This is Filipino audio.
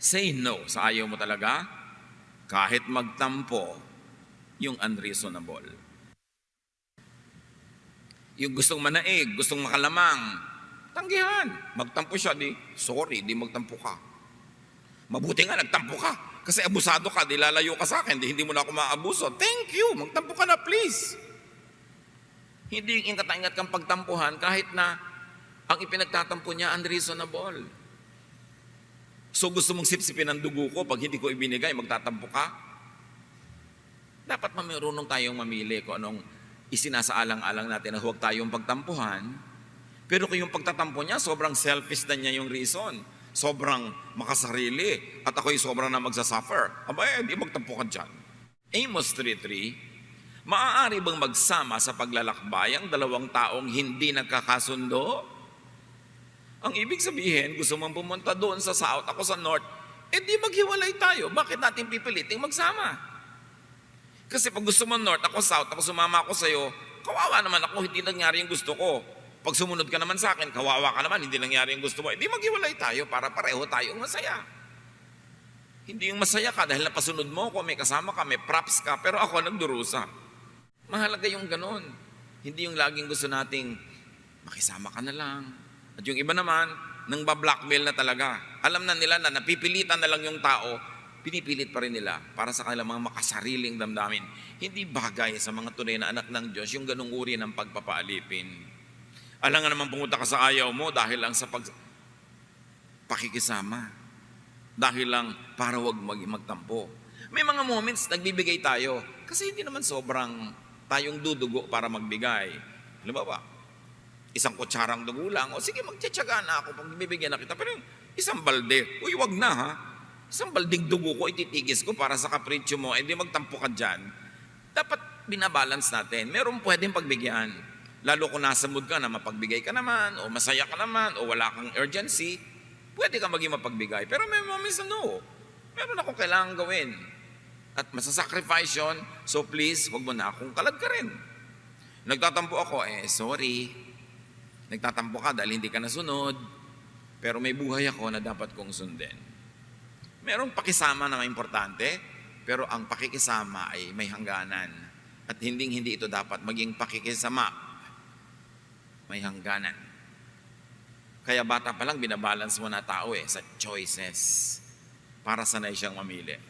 Say no sa ayaw mo talaga, kahit magtampo yung unreasonable. Yung gustong manaig, gustong makalamang, tanggihan. Magtampo siya, di, sorry, di magtampo ka. Mabuti nga, nagtampo ka. Kasi abusado ka, di lalayo ka sa akin, di hindi mo na ako maabuso. Thank you, magtampo ka na please. Hindi yung ingat-ingat kang pagtampuhan kahit na ang ipinagtatampo niya unreasonable. So gusto mong sipsipin ang dugo ko pag hindi ko ibinigay, magtatampo ka? Dapat mamirunong tayong mamili kung anong isinasaalang-alang natin na huwag tayong pagtampuhan. Pero kung yung pagtatampo niya, sobrang selfish na niya yung reason. Sobrang makasarili. At ako'y sobrang na magsasuffer. Aba, eh, di magtampo ka dyan. Amos 3.3 Maaari bang magsama sa paglalakbay ang dalawang taong hindi nagkakasundo? Ang ibig sabihin, gusto mong pumunta doon sa south, ako sa north, eh di maghiwalay tayo. Bakit natin pipiliting magsama? Kasi pag gusto mo north, ako south, ako sumama ako sa'yo, kawawa naman ako, hindi nangyari yung gusto ko. Pag sumunod ka naman sa akin, kawawa ka naman, hindi nangyari yung gusto mo. Hindi maghiwalay tayo para pareho tayong masaya. Hindi yung masaya ka dahil napasunod mo ko, may kasama ka, may props ka, pero ako nagdurusa. Mahalaga yung ganun. Hindi yung laging gusto nating makisama ka na lang. At yung iba naman, nang ba-blackmail na talaga. Alam na nila na napipilitan na lang yung tao, pinipilit pa rin nila para sa kanilang mga makasariling damdamin. Hindi bagay sa mga tunay na anak ng Diyos yung ganung uri ng pagpapaalipin. Alam nga naman pumunta ka sa ayaw mo dahil lang sa pag pakikisama. Dahil lang para wag mag magtampo. May mga moments nagbibigay tayo kasi hindi naman sobrang tayong dudugo para magbigay. Halimbawa, isang kutsarang dugo lang, o sige, magtsatsaga na ako pag bibigyan na kita. Pero yung isang balde, uy, wag na ha. Isang balding dugo ko, ititigis ko para sa kapritsyo mo, hindi magtampo ka dyan. Dapat binabalance natin. Meron pwedeng pagbigyan. Lalo kung nasa mood ka na mapagbigay ka naman, o masaya ka naman, o wala kang urgency, pwede ka maging mapagbigay. Pero may moments na no. Meron akong kailangan gawin. At masasacrifice yun, so please, wag mo na akong kalad ka rin. Nagtatampo ako, eh, sorry. Nagtatampo ka dahil hindi ka nasunod. Pero may buhay ako na dapat kong sundin. Merong pakisama na importante, pero ang pakikisama ay may hangganan. At hindi hindi ito dapat maging pakikisama. May hangganan. Kaya bata pa lang binabalance mo na tao eh sa choices para sanay siyang mamili.